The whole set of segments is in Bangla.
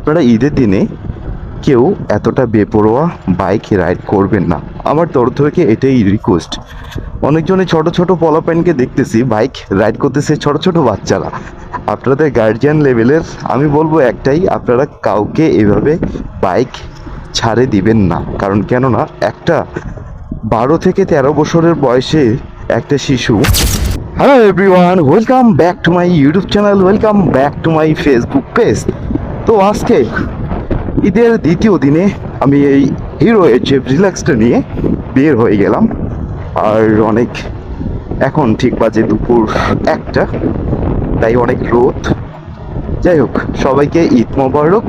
আপনারা ঈদের দিনে কেউ এতটা বেপরোয়া বাইক রাইড করবেন না। আমার তরফ থেকে এটাই রিকোয়েস্ট অনেকজনে ছোট ছোট পলাপ্যানকে দেখতেছি বাইক রাইড করতেছে ছোট ছোট বাচ্চারা। আপনাদের গার্জিয়ান লেভেলের আমি বলব একটাই, আপনারা কাউকে এভাবে বাইক ছাড়ে দিবেন না। কারণ কেননা, একটা বারো থেকে তেরো বছরের বয়সে একটা শিশু। Hello everyone welcome back to my YouTube channel welcome back to my Facebook page তো আজকে ঈদের দ্বিতীয় দিনে আমি এই হিরো এইচএফ রিল্যাক্সটা নিয়ে বের হয়ে গেলাম। আর অনেক, এখন ঠিক বাজে দুপুর একটা, তাই অনেক রোদ। যাই হোক, সবাইকে ঈদ মোবারক।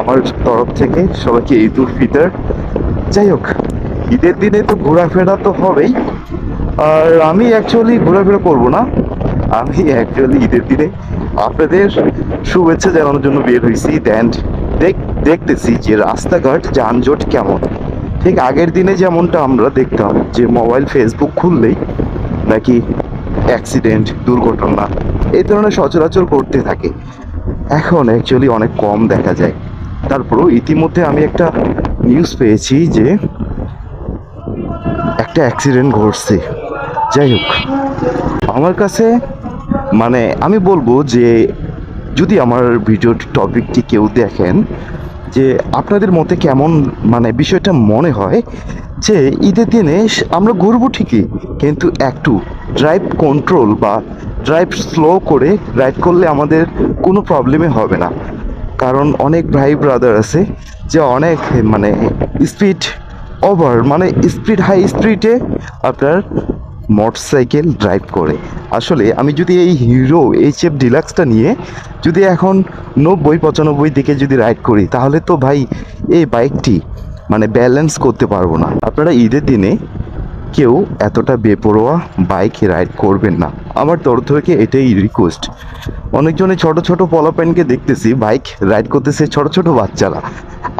আমার তরফ থেকে সবাইকে ঈদ উল ফিতর। যাই হোক, ঈদের দিনে তো ঘোরাফেরা তো হবেই। আর আমি অ্যাকচুয়ালি ঘোরাফেরা করব না। আমি অ্যাকচুয়ালি ঈদের দিনে আপনাদের শুভেচ্ছা জানানোর জন্য বের হয়েছি দেন দেখ দেখতেছি যে রাস্তাঘাট যানজট কেমন। ঠিক আগের দিনে যেমনটা আমরা দেখতাম যে মোবাইল ফেসবুক খুললেই নাকি অ্যাক্সিডেন্ট দুর্ঘটনা এই ধরনের সচরাচর করতে থাকে। এখন অ্যাকচুয়ালি অনেক কম দেখা যায়। তারপরেও ইতিমধ্যে আমি একটা নিউজ পেয়েছি যে একটা অ্যাক্সিডেন্ট ঘটছে। যাই হোক, আমার কাছে মানে আমি বলব যে যদি আমার ভিডিওর টপিকটি কেউ দেখেন, যে আপনাদের মতে কেমন মানে বিষয়টা মনে হয়, যে ঈদের দিনে আমরা ঘুরবো ঠিকই, কিন্তু একটু ড্রাইভ কন্ট্রোল বা ড্রাইভ স্লো করে রাইড করলে আমাদের কোনো প্রবলেমে হবে না। কারণ অনেক ভাই ব্রাদার আছে, যে অনেক মানে স্পিড ওভার মানে স্পিড হাই স্পিডে আপনার মোটরসাইকেল ড্রাইভ করে। আসলে আমি যদি এই হিরো এইচ এফ ডিলাক্সটা নিয়ে যদি এখন নব্বই, পঁচানব্বই দিকে যদি রাইড করি, তাহলে তো ভাই এই বাইকটি মানে ব্যালেন্স করতে পারব না। আপনারা ঈদের দিনে কেউ এতটা বেপরোয়া বাইক রাইড করবেন না। আমার তরফ থেকে এটাই রিকোয়েস্ট অনেকজনে ছোট ছোট পলাপ্যানকে দেখতেছি বাইক রাইড করতেছে ছোট ছোট বাচ্চারা।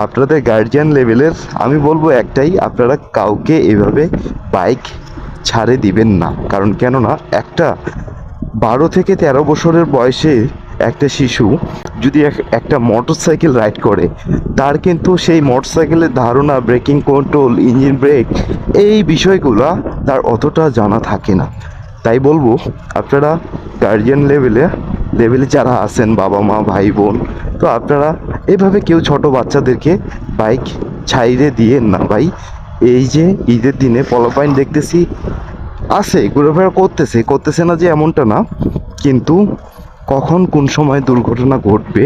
আপনাদের গার্জিয়ান লেভেলের আমি বলব একটাই, আপনারা কাউকে এভাবে বাইক ছাড়ে দিবেন না। কারণ কেননা একটা বারো থেকে তেরো বছরের বয়সে একটা শিশু যদি এক- একটা মোটর সাইকেল রাইড করে, তার কিন্তু সেই মোটর সাইকেলের ধারণা, ব্রেকিং কন্ট্রোল, ইঞ্জিন ব্রেক এই বিষয়গুলো তার অতটা জানা থাকে না। তাই বলব, আপনারা গার্জিয়ান লেভেলে লেভেলে যারা আছেন, বাবা মা, ভাই বোন, তো আপনারা এভাবে কেউ ছোট বাচ্চাদেরকে বাইক ছাইরে দিয়ে না। ভাই এই যে ঈদের দিনে পলাপাইন দেখতেছি, আছে, ঘোরাফেরা করতেছে করতেছে না যে এমনটা না, কিন্তু কখন কোন সময় দুর্ঘটনা ঘটবে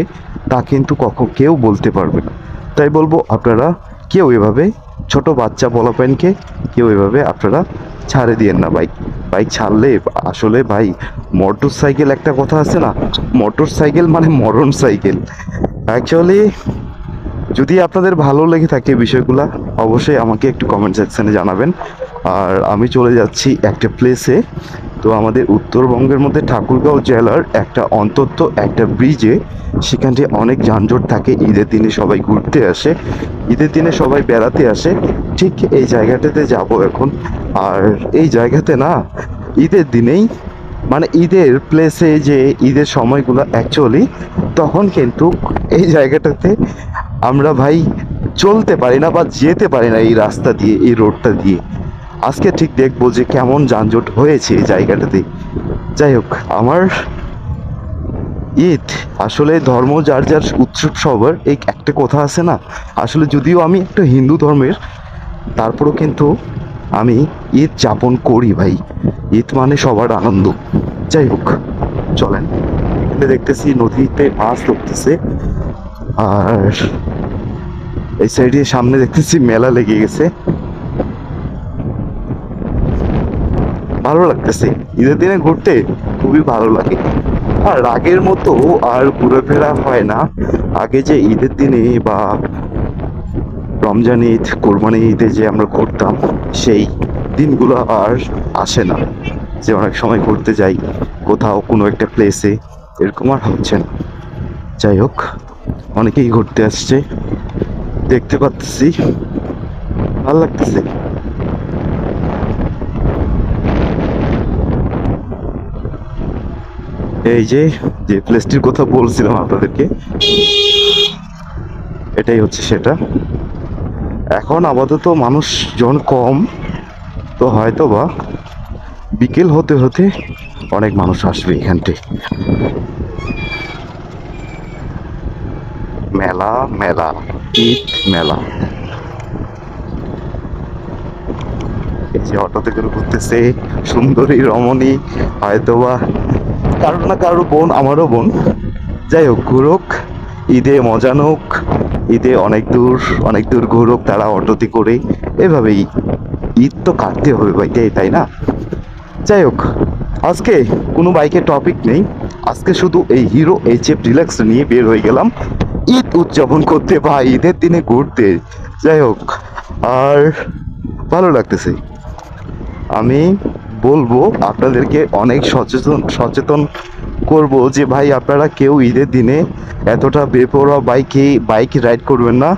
তা কিন্তু কখন কেউ বলতে পারবে না। তাই বলব আপনারা কেউ এভাবে ছোট বাচ্চা পলাপাইনকে কেউ এভাবে আপনারা ছাড়ে দিয়েন না বাইক বাইক ছাড়লে আসলে ভাই মোটর সাইকেল একটা কথা আছে না মোটর সাইকেল মানে মরণ সাইকেল অ্যাকচুয়ালি যদি আপনাদের ভালো লেগে থাকে বিষয়গুলো, অবশ্যই আমাকে একটু কমেন্ট সেকশানে জানাবেন। আর আমি চলে যাচ্ছি একটা প্লেসে তো আমাদের উত্তরবঙ্গের মধ্যে ঠাকুরগাঁও জেলার একটা অন্তত একটা ব্রিজে সেখানটি অনেক যানজট থাকে। ঈদের দিনে সবাই ঘুরতে আসে, ঈদের দিনে সবাই বেড়াতে আসে। ঠিক এই জায়গাটাতে যাব এখন। আর এই জায়গাতে না, ঈদের দিনেই মানে ঈদের প্লেসে যে ঈদের সময়গুলো অ্যাকচুয়ালি তখন কিন্তু এই জায়গাটাতে আমরা ভাই চলতে পারি না বা যেতে পারি না এই রাস্তা দিয়ে, এই রোডটা দিয়ে। আজকে ঠিক দেখব যে কেমন যানজট হয়েছে এই জায়গাটাতে। যাই হোক, আমার ঈদ, আসলে ধর্ম যার যার উৎসব সবার এই একটা কথা আছে না? আসলে যদিও আমি একটা হিন্দু ধর্মের, তারপরেও কিন্তু আমি ঈদ যাপন করি ভাই। ঈদ মানে সবার আনন্দ। যাই হোক, চলেন। দেখতেছি নদীতে মাছ ধরতেছে। আর এই সাইডে সামনে দেখতেছি মেলা লেগে গেছে। ভালো লাগতেছে। ঈদের দিনে ঘুরতে খুবই ভালো লাগে। আর আগের মতো আর ঘুরেফেরা হয় না। আগে যে ঈদের দিনে বা রমজান ঈদ, কোরবানি ঈদে যে আমরা ঘুরতাম, সেই দিনগুলো আর আসে না। যে অনেক সময় ঘুরতে যাই কোথাও কোনো একটা প্লেসে এরকম আর হচ্ছে না। যাই হোক, অনেকেই ঘুরতে আসছে। দেখতে পাচ্ছি ভালো লাগতেছে। এই যে যে প্লেসটির কথা বলছিলাম আপনাদেরকে, এটাই হচ্ছে সেটা। এখন আপাতত মানুষ জন কম, তো হয়তো বা বিকেল হতে হতে অনেক মানুষ আসবে এখানটে মেলা মেলা। ঈদ মেলা। এই যে অটোতে করে ঘুরতেছে সুন্দরী রমণী, হয়তোবা কারোর না কারোর বোন, আমারও বোন। যাই হোক, ঘুরুক, ঈদে মজা নোক, ঈদে অনেক দূর অনেক দূর ঘুরুক, তারা অটোতে করে। এভাবেই ঈদ তো কাটতে হবে ভাইকে তাই না? যাই হোক, আজকে কোনো বাইকের টপিক নেই। আজকে শুধু এই হিরো এইচ এফ রিল্যাক্স নিয়ে বের হয়ে গেলাম। ঈদ উদযাপন করতে বা ঈদের দিনে ঘুরতে। যাই হোক, আর ভালো লাগতেছে। আমি বলব আপনাদেরকে অনেক সচেতন সচেতন করব যে ভাই, আপনারা কেউ ঈদের দিনে এতটা বেপরোয়া বাইকে, বাইক রাইড করবেন না।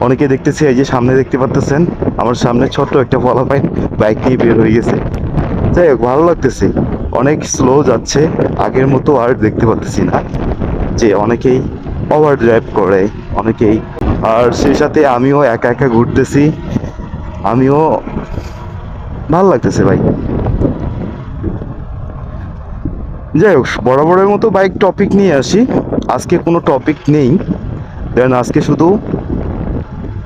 অনেকে দেখতেছি, এই যে সামনে দেখতে পারতেছেন, আমার সামনে ছোট্ট একটা ফলাফাইন বাইক নিয়ে বের হয়ে গেছে। যাই হোক, ভালো লাগতেছে। অনেক স্লো যাচ্ছে, আগের মতো আর দেখতে পাচ্ছি না। যে অনেকেই ওভার ড্রাইভ করে অনেকেই। আর সেই সাথে আমিও একা একা ঘুরতেছি। আমিও ভালো লাগতেছে ভাই। যাই হোক, বরাবরের মতো বাইক টপিক নিয়ে আসি। আজকে কোনো টপিক নেই। দেন আজকে শুধু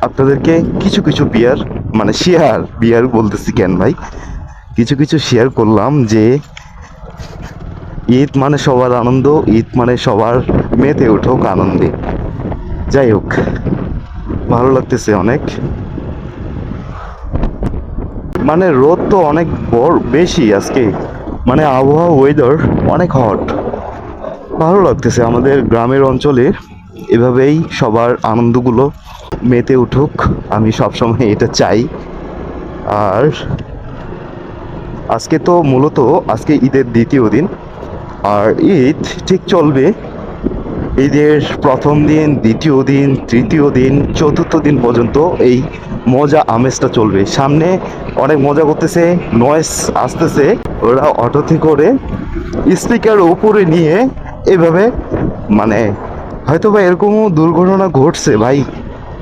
আপনাদেরকে কিছু কিছু বিয়ার মানে শেয়ার বিয়ার বলতেছি কেন ভাই? কিছু কিছু শেয়ার করলাম যে ঈদ মানে সবার আনন্দ, ঈদ মানে সবার মেতে উঠুক আনন্দে। যাই হোক, ভালো লাগতেছে অনেক। মানে রোদ তো অনেক বড়, বেশি আজকে। মানে আবহাওয়া ওয়েদার অনেক হট ভালো লাগতেছে আমাদের গ্রামের অঞ্চলে, এভাবেই সবার আনন্দগুলো মেতে উঠুক। আমি সবসময় এটা চাই। আর আজকে তো মূলত আজকে ঈদের দ্বিতীয় দিন। আর ঈদ ঠিক চলবে। ঈদের প্রথম দিন, দ্বিতীয় দিন, তৃতীয় দিন, চতুর্থ দিন পর্যন্ত এই মজা আমেজটা চলবে। সামনে অনেক মজা করতেছে নয়েস আসতেছে। ওরা অটোতে করে স্পিকার উপরে নিয়ে এভাবে মানে হয়তো বা এরকমও দুর্ঘটনা ঘটছে ভাই।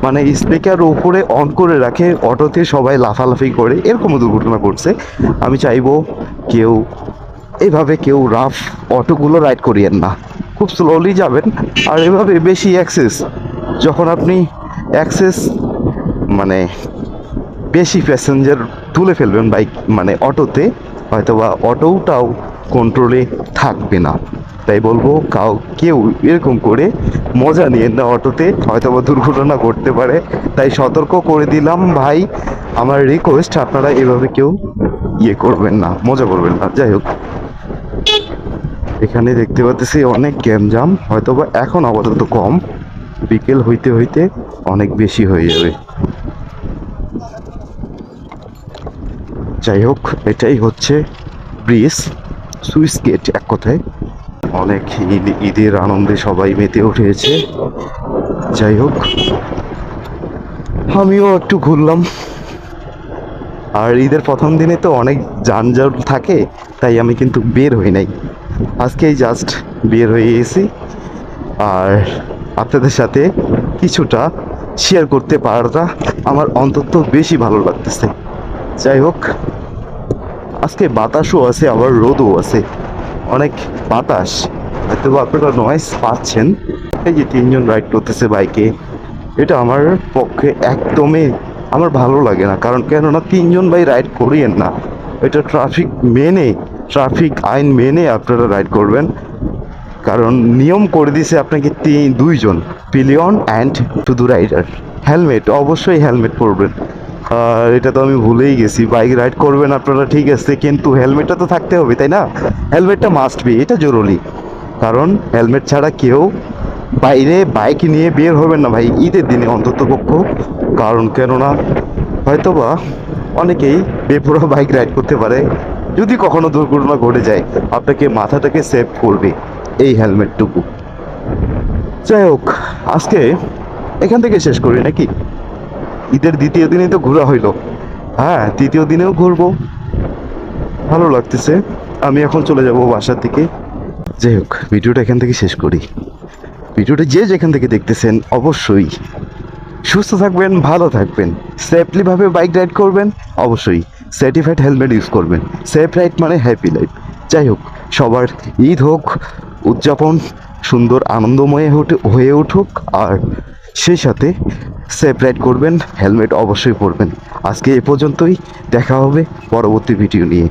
মানে স্পিকার উপরে অন করে রাখে, অটোতে সবাই লাফালাফি করে, এরকমও দুর্ঘটনা ঘটছে। আমি চাইব কেউ এভাবে কেউ রাফ অটোগুলো রাইড করিয়েন না। খুব স্লোলি যাবেন। আর এভাবে বেশি অ্যাক্সেস যখন আপনি অ্যাক্সেস মানে বেশি প্যাসেঞ্জার তুলে ফেলবেন বাইক মানে অটোতে হয়তো বা অটোটাও কন্ট্রোলে থাকবে না। তাই বলব, কাউ, কেউ এরকম করে মজা নিয়ে না অটোতে হয়তো বা দুর্ঘটনা ঘটতে পারে। তাই সতর্ক করে দিলাম ভাই, আমার রিকোয়েস্ট আপনারা এভাবে কেউ ইয়ে করবেন না, মজা করবেন না। যাই হোক। এখানে দেখতে পাচ্ছি অনেক গ্যামজাম হয়তো বা এখন আপাতত কম। বিকেল হইতে হইতে অনেক বেশি হয়ে যাবে। যাই হোক, এটাই হচ্ছে ব্রিজ, সুইস গেট এক কথায়। অনেক ঈদ, ঈদের আনন্দে সবাই মেতে উঠেছে। যাই হোক, আমিও একটু ঘুরলাম। আর ঈদের প্রথম দিনে তো অনেক যানজট থাকে, তাই আমি কিন্তু বের হই নাই। আজকেই জাস্ট বের হয়ে গেছি। আর আপনাদের সাথে কিছুটা শেয়ার করতে পারাটা আমার অন্তত বেশি ভালো লাগতেছে। যাই হোক, আজকে বাতাসও আছে, আবার রোদও আছে। অনেক বাতাস। হয়তো আপনারা নয়েস পাচ্ছেন। এই যে তিনজন রাইড করতেছে বাইকে এটা আমার পক্ষে একদমই আমার ভালো লাগে না। কারণ কেননা তিনজন ভাই রাইড করিয়েন না। এটা ট্রাফিক মেনে ট্রাফিক আইন মেনে আপনারা রাইড করবেন। কারণ নিয়ম করে দিছে আপনাকে তিন, দুইজন পিলিয়ন অ্যান্ড টু দু রাইডার হেলমেট অবশ্যই হেলমেট পরবেন। আর এটা তো আমি ভুলেই গেছি বাইক রাইড করবেন আপনারা, ঠিক আছে, কিন্তু হেলমেটটা তো থাকতে হবে, তাই না? হেলমেটটা মাস্ট বি এটা জরুরি। কারণ হেলমেট ছাড়া কেউ বাইরে বাইক নিয়ে বের হবেন না ভাই, ঈদের দিনে অন্তত পক্ষ কারণ কেননা, হয়তোবা অনেকেই বেপরোয়া বাইক রাইড করতে পারে যদি কখনো দুর্ঘটনা ঘটে যায়, আপনাকে মাথাটাকে সেভ করবে এই হেলমেটটুকু যাই হোক, আজকে এখান থেকে শেষ করি নাকি? ঈদের দ্বিতীয় দিনেই তো ঘোরা হইল। হ্যাঁ তৃতীয় দিনেও ঘুরবো। ভালো লাগতেছে। আমি এখন চলে যাব বাসার থেকে যাই হোক, ভিডিওটা এখান থেকে শেষ করি। ভিডিওটা যে যেখান থেকে দেখতেছেন, অবশ্যই সুস্থ থাকবেন, ভালো থাকবেন। সেফলিভাবে বাইক রাইড করবেন, অবশ্যই সার্টিফাইড হেলমেট ইউজ করবেন। সেফ রাইড মানে হ্যাপি লাইফ যাই হোক, সবার ঈদ হোক, উদযাপন সুন্দর, আনন্দময় হয়ে উঠুক, আর সেই সাথে সেফ রাইড করবেন হেলমেট অবশ্যই পরবেন। আজকে এ পর্যন্তই, দেখা হবে পরবর্তী ভিডিও নিয়ে।